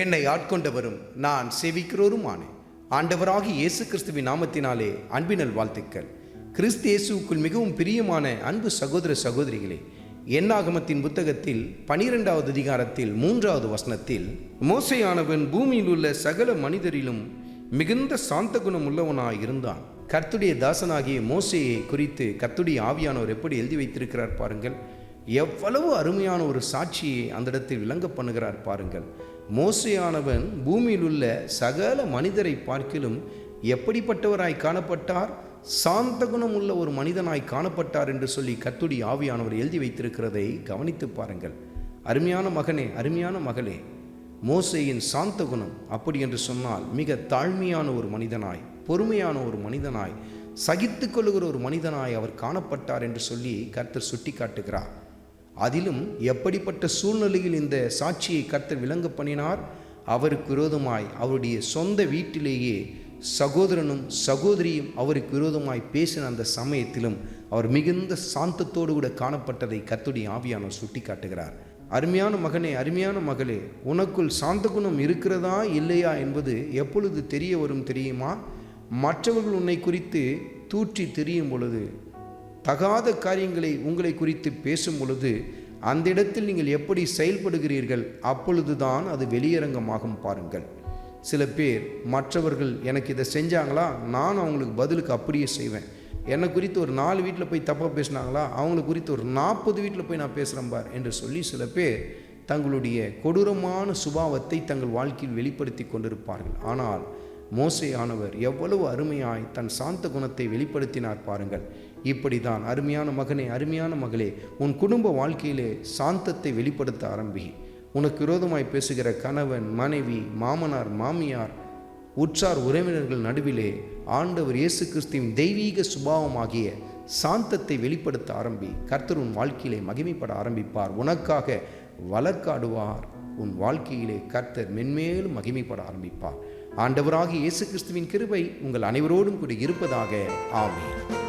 என்னை ஆட்கொண்டவரும் நான் சேவிக்கிறோருமானே. ஆண்டவராகி இயேசு கிறிஸ்துவின் நாமத்தினாலே அன்பினல் வாழ்த்துக்கள். கிறிஸ்து இயேசுவுக்குள் மிகவும் பிரியமான அன்பு சகோதர சகோதரிகளே எண்ணாகமத்தின் புத்தகத்தில் பனிரெண்டாவது அதிகாரத்தில் மூன்றாவது வசனத்தில் மோசையானவன் பூமியில் உள்ள சகல மனிதரிலும் மிகுந்த சாந்த குணம் உள்ளவனாய் இருந்தான். கர்த்துடைய தாசனாகிய மோசையை குறித்து கர்த்துடைய ஆவியானவர் எப்படி எழுதி வைத்திருக்கிறார் பாருங்கள். எவ்வளவு அருமையான ஒரு சாட்சியை அந்த இடத்தில் விளங்க பண்ணுகிறார் பாருங்கள். மோசையானவன் பூமியில் உள்ள சகல மனிதரை பார்க்கிலும் எப்படிப்பட்டவராய் காணப்பட்டார்? சாந்த குணம் உள்ள ஒரு மனிதனாய் காணப்பட்டார் என்று சொல்லி கத்துடி ஆவியானவர் எழுதி வைத்திருக்கிறதை கவனித்து பாருங்கள். அருமையான மகனே அருமையான மகளே மோசையின் சாந்த குணம் அப்படி என்று சொன்னால் மிக தாழ்மையான ஒரு மனிதனாய் பொறுமையான ஒரு மனிதனாய் சகித்து கொள்ளுகிற ஒரு மனிதனாய் அவர் காணப்பட்டார் என்று சொல்லி கர்த்தர் சுட்டி காட்டுகிறார் அதிலும் எப்படிப்பட்ட சூழ்நிலையில் இந்த சாட்சியை கர்த்தர் விளங்க பண்ணினார்? அவருக்கு விரோதமாய் அவருடைய சொந்த வீட்டிலேயே சகோதரனும் சகோதரியும் அவருக்கு விரோதமாய் பேசின அந்த சமயத்திலும் அவர் மிகுந்த சாந்தத்தோடு கூட காணப்பட்டதை கர்த்துடைய ஆவியானவர் சுட்டி காட்டுகிறார் அருமையான மகனே அருமையான மகளே உனக்குள் சாந்த குணம் இருக்கிறதா இல்லையா என்பது எப்பொழுது தெரிய வரும் தெரியுமா? மற்றவர்கள் உன்னை குறித்து தூற்றி தெரியும் பொழுது தகாத காரியங்களை உங்களை குறித்து பேசும் பொழுது அந்த இடத்தில் நீங்கள் எப்படி செயல்படுகிறீர்கள் அப்பொழுதுதான் அது வெளியரங்கமாகும் பாருங்கள். சில பேர் மற்றவர்கள் எனக்கு இதை செஞ்சாங்களா நான் அவங்களுக்கு பதிலுக்கு அப்படியே செய்வேன். என்னை குறித்து ஒரு நாலு வீட்டில் போய் தப்பாக பேசினாங்களா அவங்கள குறித்து ஒரு நாற்பது வீட்டில் போய் நான் பேசுகிறேன் பார் என்று சொல்லி சில பேர் தங்களுடைய கொடூரமான சுபாவத்தை தங்கள் வாழ்க்கையில் வெளிப்படுத்தி கொண்டிருப்பார்கள். ஆனால் மோசையானவர் எவ்வளவு அருமையாய் தன் சாந்த குணத்தை வெளிப்படுத்தினார் பாருங்கள். இப்படி தான் அருமையான மகனே அருமையான மகளே உன் குடும்ப வாழ்க்கையிலே சாந்தத்தை வெளிப்படுத்த ஆரம்பி உனக்கு விரோதமாய் பேசுகிற கணவன் மனைவி மாமனார் மாமியார் உற்றார் உறவினர்கள் நடுவிலே ஆண்டவர் இயேசு கிறிஸ்துவின் தெய்வீக சுபாவமாகிய சாந்தத்தை வெளிப்படுத்த ஆரம்பி. கர்த்தர் உன் வாழ்க்கையிலே மகிமைப்பட ஆரம்பிப்பார். உனக்காக வழக்காடுவார் உன் வாழ்க்கையிலே கர்த்தர் மென்மேலும் மகிமைப்பட ஆரம்பிப்பார். ஆண்டவராகிய இயேசு கிறிஸ்துவின் கிருபை உங்கள் அனைவரோடும் கூட இருப்பதாக. ஆமேன்.